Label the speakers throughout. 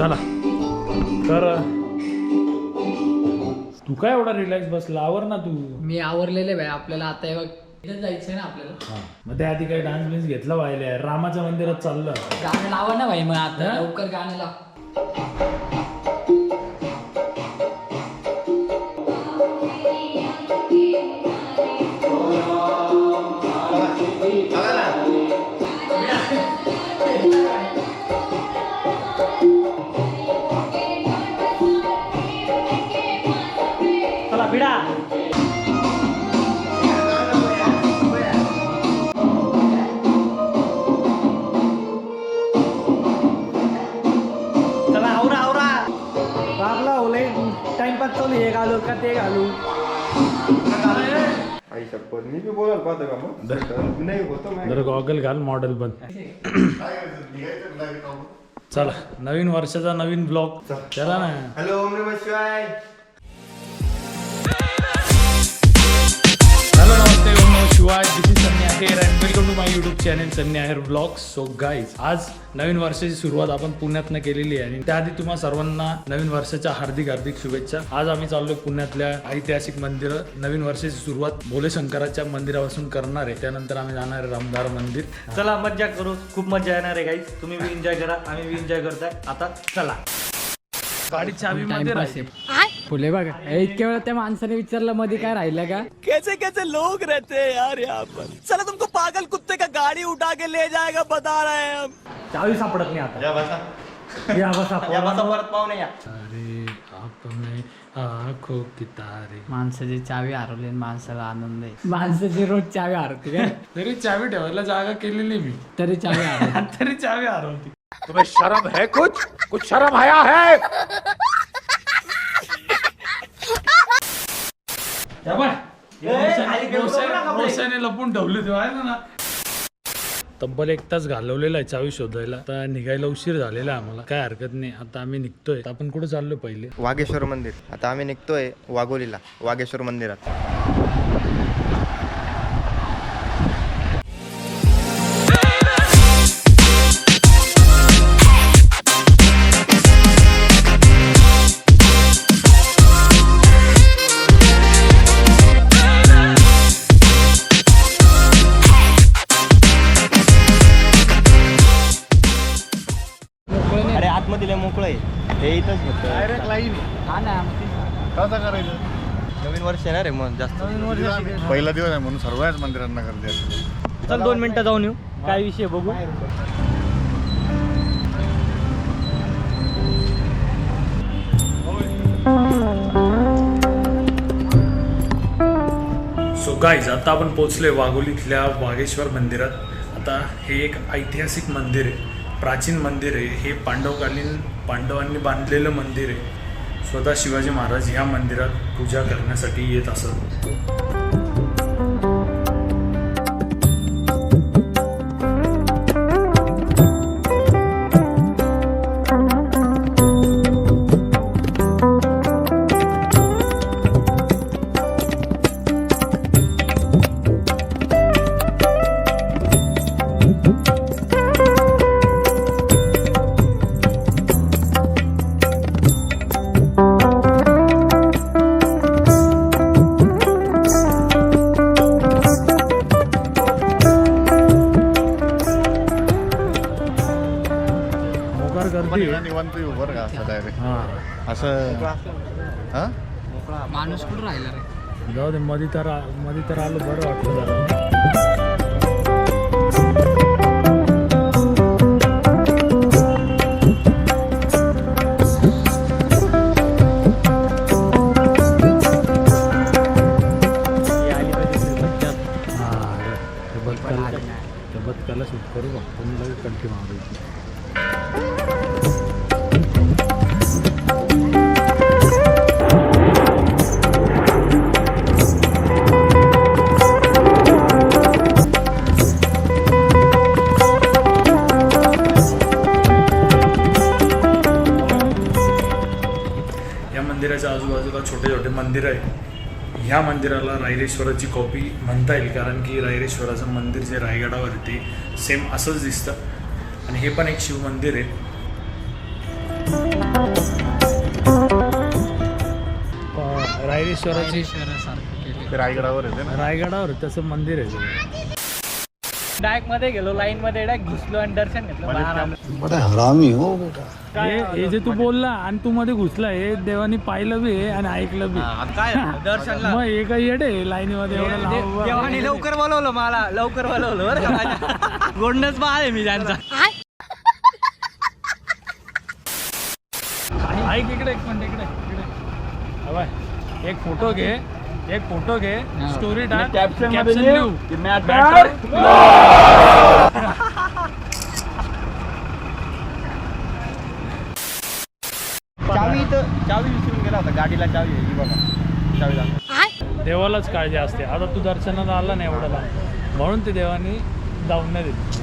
Speaker 1: चला. तर तू काय एवढा रिलॅक्स बसला? आवर ना तू.
Speaker 2: मी आवरलेले भाई आपल्याला आता हे बघ इथं जायचंय ना आपल्याला.
Speaker 1: मग त्या आधी काही डान्स बिन्स घेतला पाहिजे रामाच्या मंदिरात चाललं.
Speaker 2: गाणं लावा ना भाई मग आता लवकर गाणं लाव.
Speaker 3: घालू का ते घालू?
Speaker 4: आई शपथ मी बी बोलायला पाहतो का मग? नाही होतं माहिती.
Speaker 1: जर गॉगल घाल मॉडेल पण चला नवीन वर्षाचा नवीन ब्लॉग चला. ना.
Speaker 4: हॅलो ओम नमः शिवाय.
Speaker 1: My YouTube channel Sunny Aher blog so guys आज नवीन वर्षाची सुरुवात आपण पुण्यातनं केलेली आहे. आणि त्याआधी तुम्हा सर्वांना नवीन वर्षाच्या हार्दिक हार्दिक शुभेच्छा. आज आम्ही चाललोय पुण्यातल्या ऐतिहासिक मंदिर. नवीन वर्षाची सुरुवात भोले शंकराच्या मंदिरापासून करणार आहे. त्यानंतर आम्ही जाणार आहे रामदार मंदिर.
Speaker 3: चला मज्जा करू. खूप मजा येणार आहे गाईज तुम्ही बी एन्जॉय करा आम्ही बी एन्जॉय करताय. आता चला.
Speaker 1: गाडी चावी मध्ये
Speaker 2: फुले बघा. इतक्या वेळा त्या माणसाने विचारलं मध्ये काय राहिलं का?
Speaker 5: कैसे कैसे लोग रहते हैं यार यहाँ पर। चलो तुमको पागल कुत्ते का गाड़ी उठा के ले जाएगा बता रहे हैं हम।
Speaker 3: चावी सापडत नाही आता.
Speaker 4: या बसा.
Speaker 3: या बसा. या बसा परत पाहुणे या.
Speaker 1: अरे आपने आंखों की तारे.
Speaker 2: माणसाची चावी हरवली आणि माणसाला आनंद आहे. माणसाची रोज चावी हरवते काय?
Speaker 1: तरी चावी ठेवायला जागा केलेली मी.
Speaker 2: तरी चावी हरवते.
Speaker 1: तरी चावी हरवती.
Speaker 6: तुम्हें शर्म है कुछ? कुछ शर्म आया है?
Speaker 1: लपून ठेवले तेव्हा आहे ना तब्बल एक तास घालवलेला आहे चावी शोधायला. आता निघायला उशीर झालेला आहे आम्हाला. काय हरकत नाही. आता आम्ही निघतोय. आपण कुठे चाललो पहिले?
Speaker 4: वागेश्वर मंदिर. आता आम्ही निघतोय वाघोलीला. वागेश्वर मंदिरात.
Speaker 2: मोकळं
Speaker 3: आहे. हे इथंच फक्त
Speaker 2: हा ना मग ते-
Speaker 4: नवीन वर्ष येणार आहे मग जास्त.
Speaker 7: पहिला दिवस आहे म्हणून सर्वच मंदिरांना गर्दी असते.
Speaker 3: चल दोन मिनिटं जाऊन येऊ. काय विषय बघू.
Speaker 1: सो गाईज आता आपण पोहोचलोय वाघोलीतल्या वाघेश्वर मंदिरात. आता हे एक ऐतिहासिक मंदिर आहे. प्राचीन मंदिर आहे. हे पांडवकालीन पांडवांनी बांधलेलं मंदिर आहे. स्वतः शिवाजी महाराज ह्या मंदिरात पूजा करण्यासाठी येत असत. गर्दी आहे.
Speaker 7: निवांत येऊ बरं का असं डायरेक्ट
Speaker 1: हा.
Speaker 7: असं हा?
Speaker 2: माणूस कुठं राहिला रे?
Speaker 1: जाऊ दे मध्ये तर मध्ये तर आलो बरं वाटलं जरा. हा करू आपण लगेच कंटिन्यू मारायची आजूबाजूला छोटे छोटे मंदिर आहे ह्या मंदिराला रायरेश्वराची कॉपी म्हणता येईल कारण की रायरेश्वराचं मंदिर जे रायगडावर आहे ते सेम असंच दिसतं. आणि हे पण एक शिव मंदिर आहे. रायरेश्वराची
Speaker 7: ते रायगडावर येते ना?
Speaker 1: रायगडावर तसं मंदिर आहे.
Speaker 3: डायरेक्टमध्ये गेलो लाईन मध्ये डायरेक्ट घुसलो आणि दर्शन घेतलं बाहेर आलो.
Speaker 1: हे हे जे तू बोलला आणि तू मध्ये घुसला हे देवानी पाहिलं बी आणि ऐकलं बी
Speaker 3: काय दर्शनला?
Speaker 1: मग हे काही येडे एवढं लांब उभं
Speaker 3: देवाने. लवकर बोलवलं मला लवकर बोलवलं बरं का गोंडच बाळ आहे मी त्यांचा.
Speaker 1: ऐक इकडे एक मिनिट इकडे इकडे. एक फोटो घे. एक फोटो घे स्टोरी टाक कॅप्शन लिहू? Matter.
Speaker 4: चावी इथं चावी विसरून गेला होता गाडीला चावी आहे ही बघा. चावी दाखव.
Speaker 1: देवालाच काळजी असते. आता तू दर्शनाला आला नाही एवढा लांब म्हणून ते देवानी जाऊन नाही देत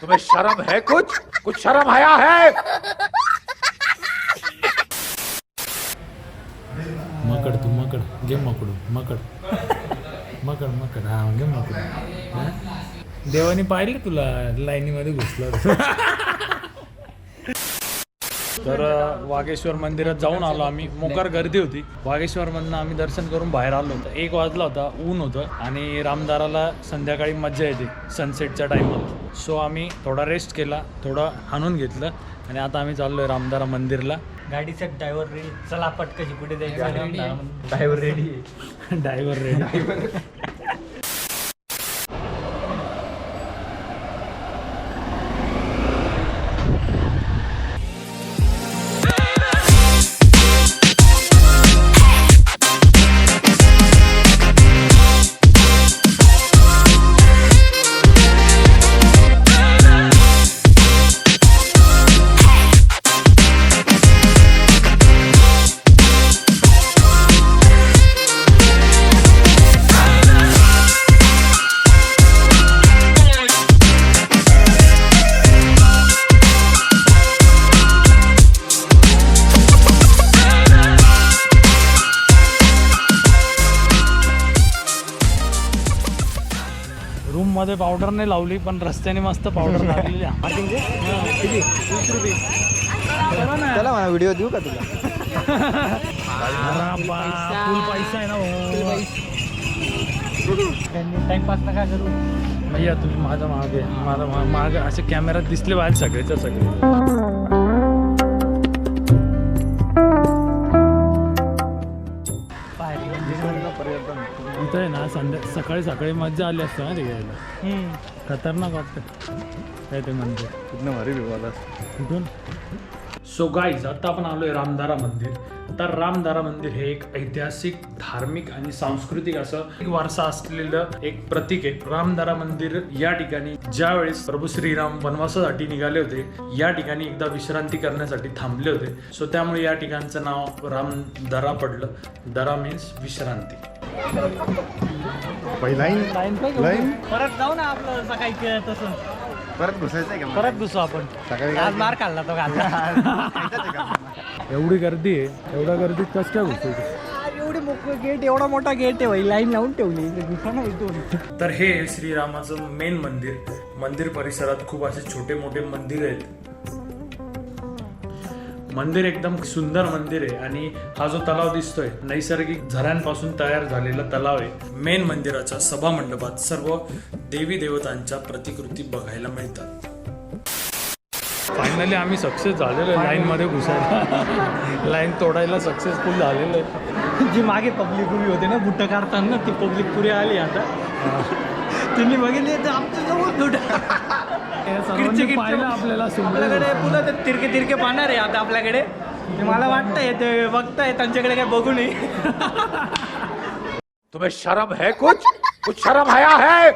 Speaker 6: तुम्हें शर्म है कुछ? कुछ शर्म आया है?
Speaker 1: मकड तू मकड घे मकडू मकड मकड मकड हा घे मकड देवाने देवानी तुला लाईनीमध्ये घुसलं तर वागेश्वर मंदिरात जाऊन आलो आम्ही मोकार गर्दी होती वागेश्वर मधनं आम्ही दर्शन करून बाहेर आलो होतो एक वाजला होता ऊन होतं आणि रामदाराला संध्याकाळी मज्जा येते सनसेटच्या टायमाला सो आम्ही थोडा रेस्ट केला थोडं हाणून घेतलं आणि आता आम्ही चाललोय रामदारा मंदिरला.
Speaker 3: गाडीचा ड्रायव्हर रेडी चला पटकशी कुठे जायचं ड्रायव्हर रेडी
Speaker 1: ड्रायव्हर रेडी मध्ये पावडर नाही लावली पण रस्त्याने मस्त पावडर लागलेली
Speaker 4: चला मला व्हिडिओ देऊ का तुला?
Speaker 1: फुल पैसा आहे ना.
Speaker 3: टाइमपास नका करू.
Speaker 1: भैया तुम्ही माझ्या मागे माझा मागे असे कॅमेऱ्यात दिसले पाहिजे सगळेच्या सगळे. सकाळी सकाळी मज्जा आली असते ना ते घ्यायला खतरनाक वाटतं. काय ते मंदिर.
Speaker 7: कुठनं भारी विवाद
Speaker 1: कुठून? सो गाईज आता आपण आलोय रामदारा मंदिर. तर रामदारा मंदिर हे एक ऐतिहासिक धार्मिक आणि सांस्कृतिक असं एक वारसा असलेलं एक प्रतीक आहे. रामदारा मंदिर या ठिकाणी ज्या वेळेस प्रभू श्रीराम वनवासासाठी निघाले होते या ठिकाणी एकदा विश्रांती करण्यासाठी थांबले होते. सो त्यामुळे या ठिकाणचं नाव रामदरा पडलं. दरा मीन्स विश्रांती. लाईन?
Speaker 7: लाईन
Speaker 3: परत जाऊ ना आपलं सकाळी के- तसं.
Speaker 7: परत घुसायचं आहे का
Speaker 1: परत दुसरं आपण.
Speaker 7: सकाळी
Speaker 3: आज मार खाल्ला तो घालला
Speaker 1: एवढी गर्दी आहे एवढ्या गर्दीत कसं काय घुसायचं
Speaker 3: एवढे मोठं गेट एवढा मोठा गेट आहे लाईन लावून ठेवली घुसा ना इथून.
Speaker 1: तर हे श्रीरामाचं मेन मंदिर. मंदिर परिसरात खूप असे छोटे मोठे मंदिर आहेत. मंदिर एकदम सुंदर मंदिर आहे आणि हा जो तलाव दिसतोय नैसर्गिक झऱ्यांपासून तयार झालेला तलाव आहे. मेन मंदिराच्या सभा मंडपात सर्व देवी देवतांच्या प्रतिकृती बघायला मिळतात. फायनली आम्ही सक्सेस झालेलो आहे लाईन मध्ये घुसायला. लाईन तोडायला सक्सेसफुल झालेलो आहे.
Speaker 3: जी मागे पब्लिक उभी होते ना बुट्ट काढताना ती पब्लिक पुरी आली आता. तुम्ही बघितले तर आमच्या जवळ
Speaker 1: आपल्याला
Speaker 3: आपल्याकडे
Speaker 1: सुंदर
Speaker 3: पुन्हा ते तिरके तिरके पाहणार आहे आता आपल्याकडे. ते मला वाटतंय ते बघताय त्यांच्याकडे काय बघू नये.
Speaker 6: तुम्हें शर्म है कुछ? कुछ शर्म आया है?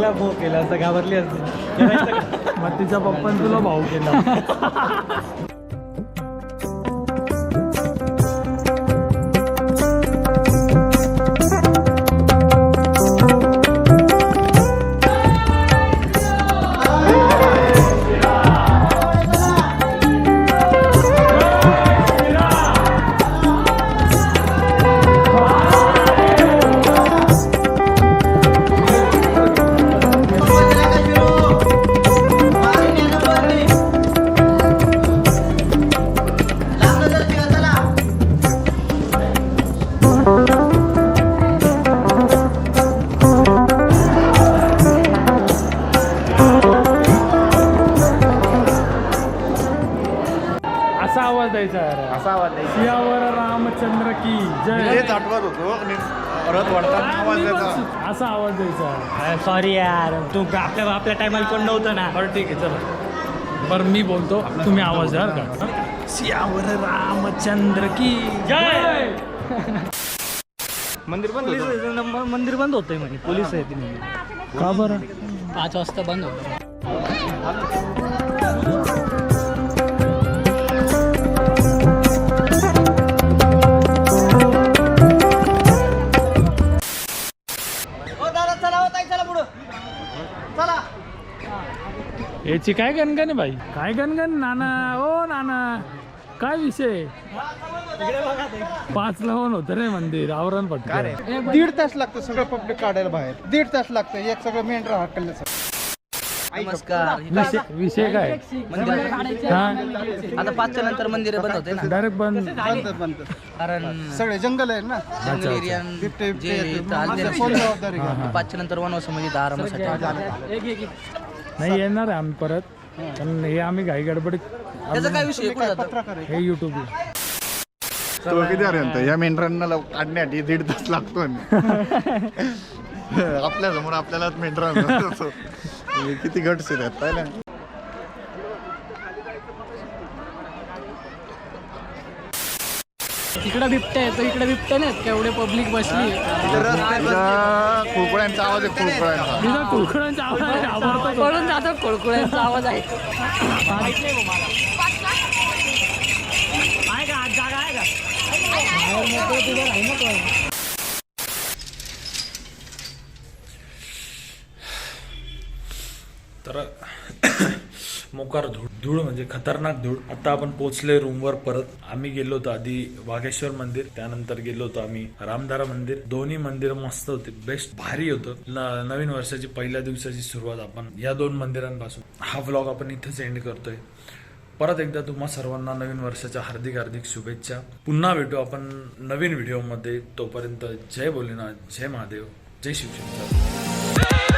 Speaker 3: तिला भो केला असं घाबरली असते.
Speaker 1: मग तिचा पप्पान तुला भाऊ केला.
Speaker 4: असा आवाज आहे
Speaker 1: सियावर रामचंद्र की जय.
Speaker 7: तेच आठवत होतो आणि परत वाढताना आवाज द्यायचा
Speaker 1: असा आवाज द्यायचा.
Speaker 3: सॉरी यार. तू आपल्या आपल्या टायमाला कोण नव्हतं ना?
Speaker 1: बरं ठीक आहे चला. बरं मी बोलतो. तुम्ही आवाज द्याल का? सियावर रामचंद्र की जय.
Speaker 4: मंदिर बंद होतं.
Speaker 3: मंदिर बंद होतंय म्हणे. पोलीस आहेत
Speaker 1: का बरं?
Speaker 3: पाच वाजता बंद होतं.
Speaker 1: याची काय गणगण आहे भाई काय गणगण नाना? ओ नाना काय विषय? पाच लावून होतं रे मंदिर आवरण पटकन.
Speaker 8: दीड तास लागतं सगळं पब्लिक काढायला बाहेर. दीड तास लागतं एक सगळं हाकललं
Speaker 5: नमस्कार.
Speaker 1: विषय विषय काय?
Speaker 5: मंदिर
Speaker 1: हा?
Speaker 5: आता पाचच्या नंतर मंदिर बंद होते ना?
Speaker 1: डायरेक्ट बंद.
Speaker 8: बंद बंद
Speaker 5: कारण
Speaker 8: सगळे जंगल आहे ना?
Speaker 5: जंगल एरिया
Speaker 8: बिबटे
Speaker 5: जे इथं आले
Speaker 8: बिबटे कोण जबाबदारी घ्या?
Speaker 5: ना, पाचच्या नंतर वनवासामध्ये इथं आरामासाठी.
Speaker 1: नाही येणार आहे आम्ही परत. पण हे आम्ही घाई गडबडीत
Speaker 5: त्याचा काय विषय कुठं जातं
Speaker 8: पत्रकार आहे.
Speaker 1: हे युट्यूबला
Speaker 7: तो किती या मेंढरांना लव- काढण्यासाठी दीड तास लागतो आपल्यासमोर आपल्यालाच मेंढरा किती गट्स आहेत पाहिलं?
Speaker 3: इकडे बिबटे आहे तर इकडे बिबटे नाहीत केवढे पब्लिक बसली
Speaker 7: कुळकुळ्यांचा आवाज आहे कुळकुळ्यांचा
Speaker 1: तिथं कुळकुळांचा आवाज आहे, आवडतो
Speaker 3: पळून जातो कोळकुळ्यांचा आवाज आहे.
Speaker 1: तर मोकार धूळ धूळ म्हणजे खतरनाक धूळ. आता आपण पोहोचले रूमवर परत. आम्ही गेलो होतो आधी वाघेश्वर मंदिर त्यानंतर गेलो होतो आम्ही रामधारा मंदिर. दोन्ही मंदिर मस्त होते बेस्ट भारी होतं. न- नवीन वर्षाची पहिल्या दिवसाची सुरुवात आपण या दोन मंदिरांपासून. हा व्लॉग आपण इथेच एंड करतोय. परत एकदा तुम्हा सर्वांना नवीन वर्षाच्या हार्दिक हार्दिक शुभेच्छा. पुन्हा भेटू आपण नवीन व्हिडिओमध्ये तोपर्यंत जय भोलेनाथ जय महादेव जय शिवशंकर.